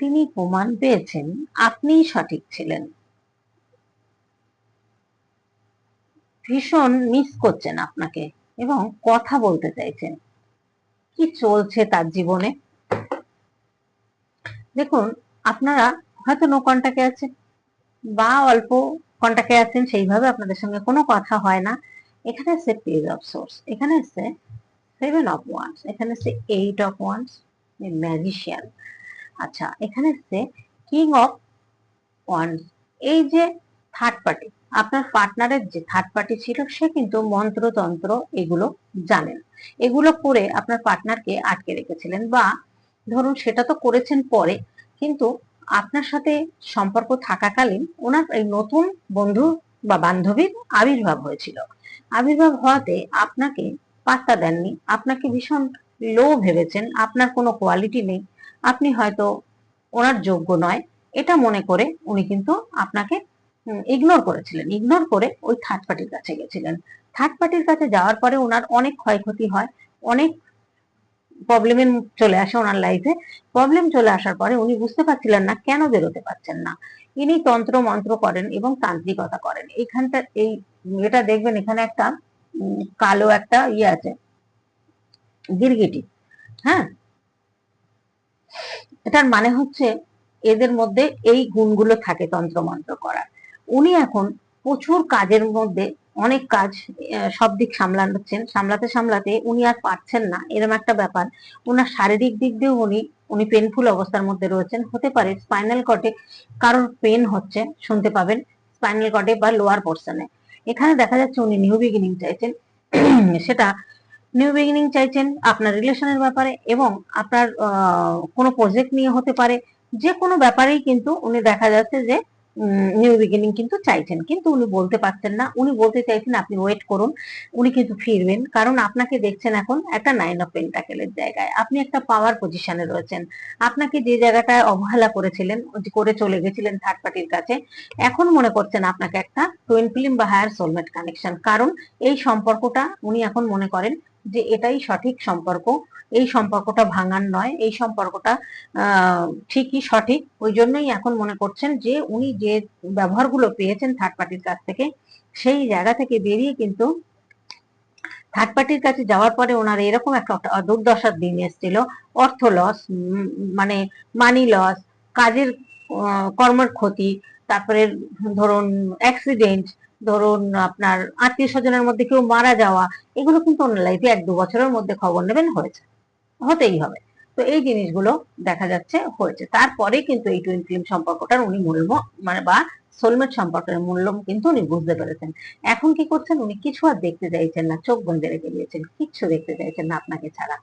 তিনি প্রমাণ পেয়েছেন আপনিই সঠিক ছিলেন। ভীষণ মিস করছেন আপনাকে এবং কথা বলতে চাইছেন। কি চলছে তার জীবনে? দেখুন, আপনারা হয়তো নো কন্টাক্টে আছেন বা অল্প কন্টাক্টে আছেন, সেইভাবে আপনাদের সঙ্গে কোনো কথা হয় না। এখানে এসছে পেজ অফ সোর্স এখানে এসছে সেভেন অফ ওয়ান্স এখানে এসছে এইট অফ ওয়ান্স ম্যাজিশিয়ান আচ্ছা এখানে এসছে কিং অফ ওয়ান্স এই যে থার্ড পার্টি আপনার পার্টনারের যে থার্ড পার্টি ছিল, সে কিন্তু মন্ত্রতন্ত্র এগুলো জানেন এগুলো করে আপনার পার্টনারকে আটকে রেখেছিলেন বা ধরুন সেটা তো করেছেন পরে, কিন্তু আপনার সাথে সম্পর্ক থাকাকালীন ওনার এই নতুন বন্ধু বা বান্ধবীর আবির্ভাব হয়েছিল। আবির্ভাব হওয়াতে আপনাকে পাত্তা দেননি, আপনাকে ভীষণ লো ভেবেছেন, আপনার কোনো কোয়ালিটি নেই। আপনি হয়তো ওনার যোগ্য নয়। এটা মনে করে উনি কিন্তু আপনাকে ইগনোর করেছিলেন। ইগনোর করে ওই থার্ড পার্টির কাছে গেছিলেন। থার্ড পার্টির কাছে যাওয়ার পরে ওনার অনেক ক্ষয়ক্ষতি হয়, অনেক প্রবলেমে চলে আসে ওনার লাইফে প্রবলেম চলে আসার পরে উনি বুঝতে পারছিলেন না কেন বেরোতে পারছেন না। ইনি তন্ত্র মন্ত্র করেন এবং তান্ত্রিকতা করেন। এইখানটা, এই, এটা দেখবেন এখানে একটা কালো একটা ইয়ে আছে, গিরগিটি। হ্যাঁ? এটার মানে হচ্ছে এদের মধ্যে এই গুণগুলো থাকে তন্ত্র মন্ত্র করার। উনি এখন প্রচুর কাজের মধ্যে অনেক কাজ সব দিক সামলাচ্ছেন। সামলাতে সামলাতে উনি আর পারছেন না এরকম একটা ব্যাপার। ওনার শারীরিক দিক দিয়েও উনি উনি পেনফুল অবস্থার মধ্যে রয়েছেন। হতে পারে স্পাইনাল কটে কারোর পেন হচ্ছে, শুনতে পাবেন স্পাইনাল কটে বা লোয়ার পোর্শনে এখানে দেখা যাচ্ছে উনি নিউ বিগিনিং চাইছেন। সেটা নিউ বিগিনিং চাইছেন, আপনার রিলেশনের ব্যাপারে এবং আপনার কোনো প্রজেক্ট নিয়ে হতে পারে, যে কোনো ব্যাপারেই কিন্তু উনি দেখা যাচ্ছে যে নিউ বিগিনিং কিন্তু চাইছেন। কিন্তু উনি বলতে পারছেন না। উনি বলতে চাইছেন আপনি ওয়েট করুন, উনি কিন্তু ফিরবেন। কারণ আপনাকে দেখছেন এখন একটা নাইন অফ পেন্টাকেলের জায়গায়। আপনি একটা পাওয়ার পজিশনে রয়েছেন। আপনাকে যে জায়গাটায় অবহেলা করেছিলেন করে চলে গেছিলেন থার্ড পার্টির কাছে, এখন মনে করছেন আপনাকে একটা টুইন ফিল্ম বা হায়ার সোলমেট কানেকশন কারণ এই সম্পর্কটা উনি এখন মনে করেন যে এটাই সঠিক সম্পর্ক। এই সম্পর্কটা ভাঙার নয়, এই সম্পর্কটা ঠিকই সঠিক। ওই জন্যই এখন মনে করছেন যে উনি যে ব্যবহারগুলো পেয়েছেন থার্ড পার্টির কাছ থেকে, সেই জায়গা থেকে বেরিয়ে কিন্তু থার্ড পার্টির কাছে যাওয়ার পরে ওনার এরকম একটা দুর্দশার দিন এসেছিল। অর্থ লস মানে মানি লস কাজের কর্মের ক্ষতি, তারপরে ধরুন অ্যাক্সিডেন্ট ধরুন আপনার আত্মীয় স্বজনের মধ্যে কেউ মারা যাওয়া, এগুলো কিন্তু ওনার লাইফে এক দু বছরের মধ্যে খবর নেবেন হয়েছে। হতেই হবে। তো এই জিনিসগুলো দেখা যাচ্ছে হয়েছে। তারপরে কিন্তু এই টুইন ফিল্ম সম্পর্কটার উনি মূল্য মানে বা সোলমেট সম্পর্কের মূল্য কিন্তু উনি বুঝতে পেরেছেন। এখন কি করছেন? উনি কিছু আর দেখতে চাইছেন না, চোখ বন্ধে রেখে দিয়েছেন, কিচ্ছু দেখতে চাইছেন না আপনাকে ছাড়া।